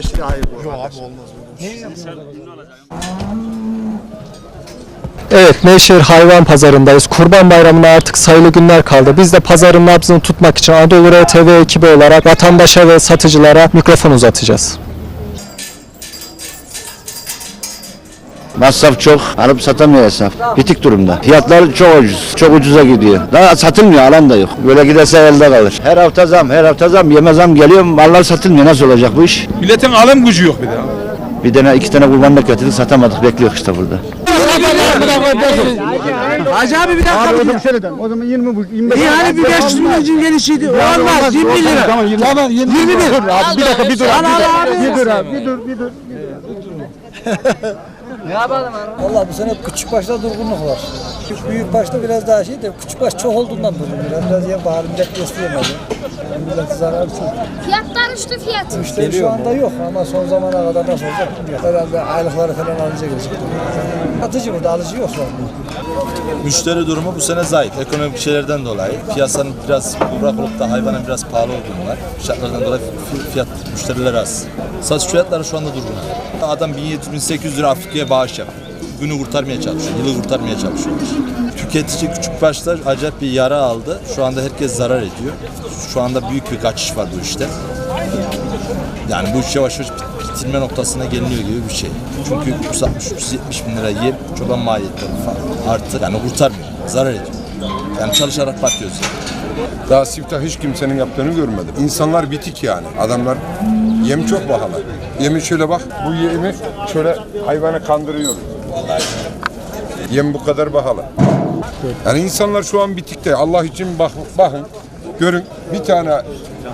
25 lira hayır bu. Yok abi olmaz böyle. Evet Nevşehir Hayvan Pazarındayız. Kurban Bayramı'na artık sayılı günler kaldı. Biz de pazarın nabzını tutmak için Anadolu RTV ekibi olarak vatandaşa ve satıcılara mikrofon uzatacağız. Masraf çok, alıp satamıyor esnaf. Bitik durumda. Fiyatlar çok ucuz, çok ucuza gidiyor. Daha satılmıyor, alan da yok. Böyle giderse elde kalır. Her hafta zam, her hafta zam, yeme zam geliyor, mallar satılmıyor. Nasıl olacak bu iş? Milletin alım gücü yok bir de. Bir tane, iki tane kurbanlık getirdik, satamadık. Bekliyor işte burada. Hacı abi bir dakika. Abi o zaman o zaman 20 bu 25. İyi hani bir 500 milyon gelişiydi. Olmaz 20 lira. Tamam 20. Tamam 20. 21. Dur abi bir dakika bir dur. Al, al, al. Bir dur abi bir dur bir dur. Valla bu sene küçük başta durgunluk var. Büyük başta biraz daha şey de küçük baş çok olduğundan durgun biraz. Biraz yem bahar millet besleyemedi. Yani millet zarar çok. Fiyatlar uçtu fiyat. Müşteri şu anda yok ama son zamana kadar nasıl olacak bilmiyorum. Herhalde aylıkları falan alınca gelecek. Atıcı burada alıcı yok şu anda. Müşteri durumu bu sene zayıf. Ekonomik şeylerden dolayı. Piyasanın biraz kurak olup da hayvanın biraz pahalı olduğunu var. Şartlardan dolayı fi- fiyat müşteriler az. Satış fiyatları şu anda durgun. Adam 1700-1800 lira Afrika'ya bağış yapıyor. Günü kurtarmaya çalışıyor, yılı kurtarmaya çalışıyor. Tüketici küçük başlar acayip bir yara aldı. Şu anda herkes zarar ediyor. Şu anda büyük bir kaçış var bu işte. Yani bu iş yavaş yavaş bit- bitirme noktasına geliniyor gibi bir şey. Çünkü 360-370 bin lira yem çoban maliyetleri falan arttı. Yani kurtarmıyor, zarar ediyor. Yani çalışarak batıyoruz. Daha siftah hiç kimsenin yaptığını görmedim. İnsanlar bitik yani. Adamlar yem çok pahalı. Yemi şöyle bak. Bu yemi şöyle hayvanı kandırıyor. Yem bu kadar pahalı. Yani insanlar şu an bitikte. Allah için bak, bakın. Görün bir tane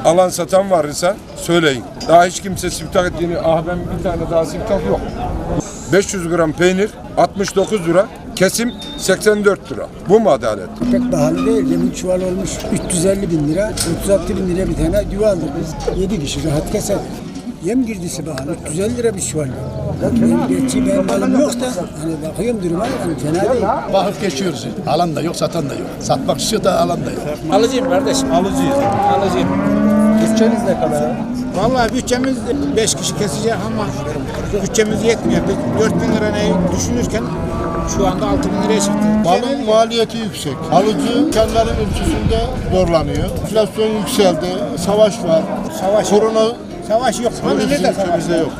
alan satan varsa söyleyin. Daha hiç kimse siftah ettiğini, ah ben bir tane daha siftah yok. 500 gram peynir 69 lira, kesim 84 lira. Bu mu adalet? Pek pahalı değil. Yemin çuval olmuş 350 bin lira. 36 bin lira bir tane düve aldık biz. 7 kişi rahat keser. Yem girdisi pahalı. 350 lira bir çuval. Gerçi benim malım yok da hani bakıyorum duruma yani fena değil. Bakıp geçiyoruz. Alan da yok, satan da yok. Satmak istiyor da alan da yok. Alıcıyım kardeşim. Alıcıyız. Alıcıyım. Bütçeniz ne kadar? Vallahi bütçemiz 5 kişi kesecek ama bütçemiz yetmiyor. Biz 4 bin lira ne düşünürken şu anda 6 bin liraya çıktı. Malın maliyeti yüksek. Alıcı kendilerinin ölçüsünde zorlanıyor. Enflasyon yükseldi. Savaş var. Savaş Korona Savaş yok. Hani Bizim nerede savaş? ülkemizde yok.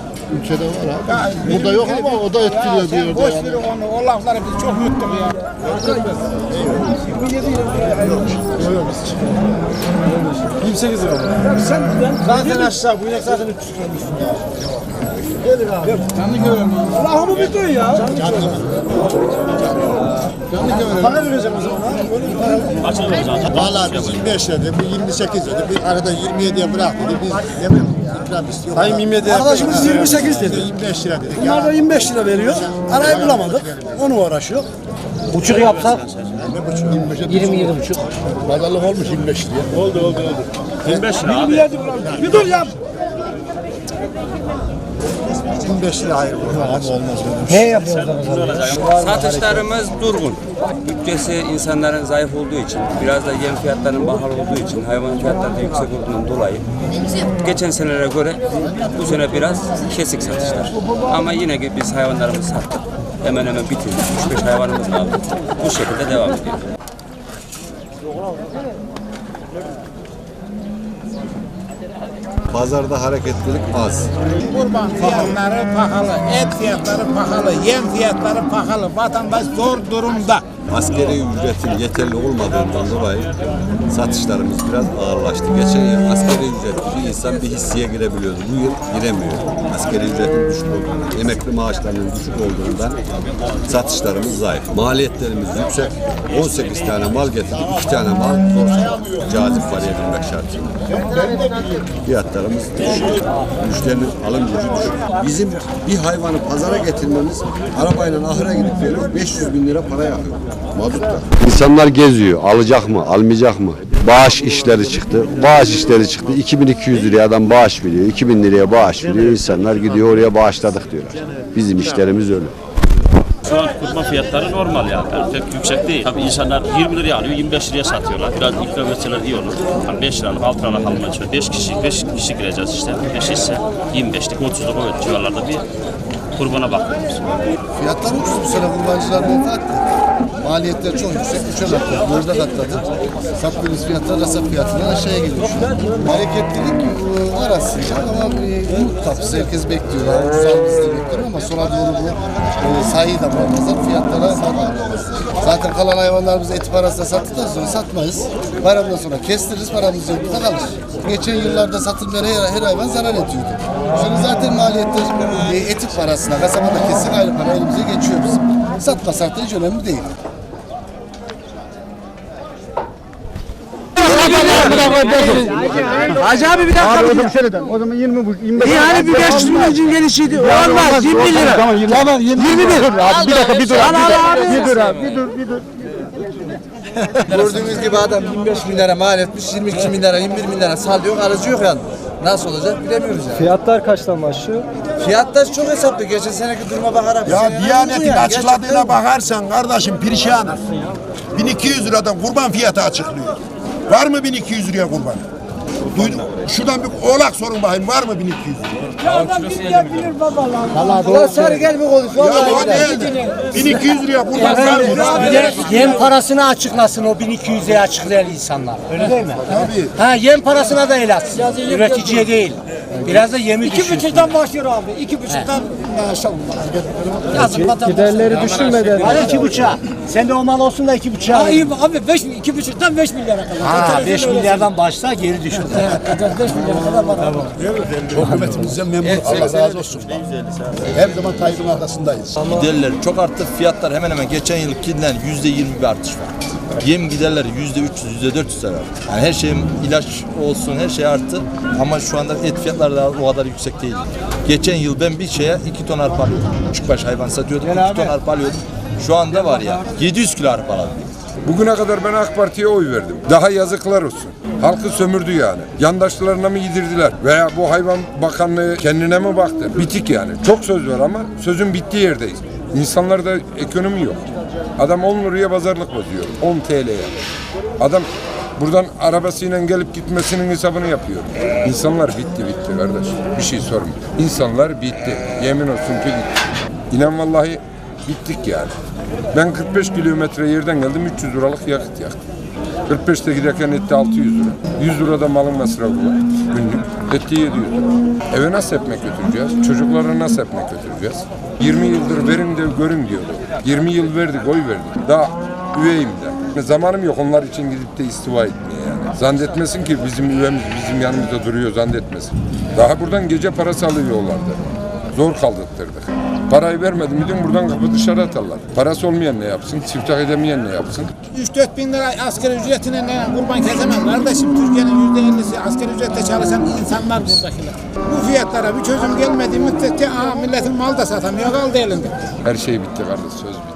Ülkede var abi. Ya, Burada yok ama o da etkiliyor Ya bir sen yerde boş ver onu. O lafları biz çok yuttuk ya. Zaten aşağı bu inek zaten 300 olmuş. Canlı görelim. Allah'ımı bir duy ya. Canlı görelim. Para vereceğim o zaman. Valla biz 25 dedi, bir 28 dedi, bir arada 27'ye bırak dedi. Biz ne bileyim ikram istiyor. Sayın 27 Arkadaşımız 28 dedi. 25 lira dedik. Bunlar da 25 lira veriyor. Arayı bulamadık. Onu uğraşıyor. Buçuk yapsak Ne buçuk? 20 20 buçuk. Pazarlık olmuş 25 liraya. Oldu oldu oldu. 25 lira abi. Bir dur ya. 25 lira hayır. Olmaz ne yapıyorsunuz? Satışlarımız durgun. Bütçesi insanların zayıf olduğu için, biraz da yem fiyatlarının pahalı olduğu için, hayvan fiyatları da yüksek olduğundan dolayı geçen senelere göre bu sene biraz kesik satışlar. Ama yine ki biz hayvanlarımızı sattık. Hemen hemen bitirdik. 3-5 hayvanımız kaldı. Bu şekilde devam ediyor. Pazarda hareketlilik az. Kurban fiyatları pahalı, et fiyatları pahalı, yem fiyatları pahalı. Vatandaş zor durumda. Askeri ücretin yeterli olmadığından dolayı satışlarımız biraz ağırlaştı. Geçen yıl askeri ücret bir insan bir hisseye girebiliyordu. Bu yıl giremiyor. Askeri ücretin düşük olduğundan, emekli maaşlarının düşük olduğundan satışlarımız zayıf. Maliyetlerimiz yüksek. 18 tane mal getirdik. 2 tane mal zor. Cazip paraya binmek şartıyla. Fiyatlarımız düşük. Müşterinin alım gücü düşük. Bizim bir hayvanı pazara getirmemiz arabayla ahıra gidip geliyor 500 bin lira para yakıyor. Mazutta. İnsanlar geziyor. Alacak mı? Almayacak mı? Bağış işleri çıktı. Bağış işleri çıktı. 2200 liraya adam bağış veriyor. 2000 liraya bağış veriyor. İnsanlar gidiyor oraya bağışladık diyorlar. Bizim işlerimiz öyle. Şu an kurban fiyatları normal yani. yani pek yüksek değil. Tabii insanlar 20 liraya alıyor, 25 liraya satıyorlar. Biraz ikram etseler iyi olur. Yani 5 liralık, 6 liralık almaya çalışıyor. 5 kişi, 5 4 kişi gireceğiz işte. 5 ise 25'lik 30'luk o civarlarda bir kurbana bakıyoruz. Fiyatlar ucuz bu sene kurbancılar menfaatli. Maliyetler çok yüksek. Üçe katladı, dörde katladı. Sattığımız fiyatlar rasat fiyatından aşağıya geliyor şu an. Hareketlilik e, ama e, umut tapısı herkes bekliyor. Ucuz alırız diye bekliyor ama sonra doğru bu e, sayıyı da bulamazlar. Fiyatlara zaten, kalan hayvanlarımızı eti parasına sattıktan sonra satmayız. Bayramdan sonra kestiririz, paramız cebimizde kalır. Geçen yıllarda satılmayan her, her hayvan zarar ediyordu. Şimdi zaten maliyetler e, etik parasına, kasabada kesin ayrı para elimize geçiyor bizim. Satmasak da hiç önemli değil. Hacı abi bir dakika. Abi o zaman şöyle O zaman 20 bu 25. İyi hani bir 500 milyon için gelişiydi. Olmaz 20 lira. Tamam 20. Tamam 20. 21. Abi bir dakika bir dur. Bir dur abi. Bir dur bir dur. Gördüğünüz gibi adam 25 bin lira mal etmiş, 22 bin lira, 21 bin lira sal yok, aracı yok yani. Nasıl olacak bilemiyoruz yani. Fiyatlar kaçtan başlıyor? Fiyatlar çok hesaplı. Geçen seneki duruma bakarak. Ya Diyanet'in ya, açıkladığına gerçekten. bakarsan kardeşim perişanız. 1200 liradan kurban fiyatı açıklıyor. Var mı 1200 liraya kurban? Duydum. Şuradan bir oğlak sorun bakayım var mı 1200 lira? Ya adam gel bir konuş. Ya o değil. 1200 liraya buradan sarı. Yem parasını açıklasın o 1200'e açıklayan insanlar. Öyle değil mi? Tabii. Ha yem parasına da el atsın. Üreticiye değil. Biraz da yemi düşürsün. İki buçuktan başlıyor abi. İki buçuktan maşallah. Yazık vatandaş. Giderleri düşünmeden. Hadi iki buçuğa. Sen de o mal olsun da iki buçuğa. Abi, abi beş, iki buçuktan beş milyara kadar. Ha beş milyardan başla geri düşün. 85 milyona kadar var. Tamam. Hükümetimizden memnun. Allah razı olsun. Her zaman Tayyip'in arkasındayız. Giderler çok arttı. Fiyatlar hemen hemen geçen yılkinden yüzde yirmi bir artış var. Yem giderler yüzde üç yüz, yüzde dört yüz. Yani her şey ilaç olsun her şey arttı. Ama şu anda et fiyatları da o kadar yüksek değil. Geçen yıl ben bir şeye iki ton arpa alıyordum. Küçükbaş hayvan satıyordum. İki ton arpa alıyordum. Şu anda var ya 700 kilo arpa aldım. Bugüne kadar ben AK Parti'ye oy verdim. Daha yazıklar olsun. Halkı sömürdü yani. Yandaşlarına mı yedirdiler? Veya bu hayvan bakanlığı kendine mi baktı? Bitik yani. Çok söz var ama sözün bittiği yerdeyiz. İnsanlarda ekonomi yok. Adam 10 liraya pazarlık bozuyor. 10 TL'ye. Adam buradan arabasıyla gelip gitmesinin hesabını yapıyor. İnsanlar bitti bitti kardeş. Bir şey sorma. İnsanlar bitti. Yemin olsun ki bitti. İnan vallahi bittik yani. Ben 45 kilometre yerden geldim 300 liralık yakıt yaktım. 45'te giderken etti 600 lira. 100 lira da malın masrafı var günlük. Etti 700 lira. Eve nasıl ekmek götüreceğiz? Çocuklara nasıl ekmek götüreceğiz? 20 yıldır verin de görün diyordu. 20 yıl verdik, oy verdik. Daha üveyim de. Zamanım yok onlar için gidip de istiva etmeye yani. Zannetmesin ki bizim üvemiz bizim yanımızda duruyor zannetmesin. Daha buradan gece parası alıyorlardı. Zor kaldırttırdık. Parayı vermedi miydin buradan kapı dışarı atarlar. Parası olmayan ne yapsın? Çiftçilik edemeyen ne yapsın? 3-4 bin lira asgari ücretine ne kurban kesemem kardeşim. Türkiye'nin yüzde ellisi asgari ücretle çalışan insanlar buradakiler. Bu fiyatlara bir çözüm gelmediği müddetçe aha, milletin mal da satamıyor kaldı elinde. Her şey bitti kardeş söz bitti.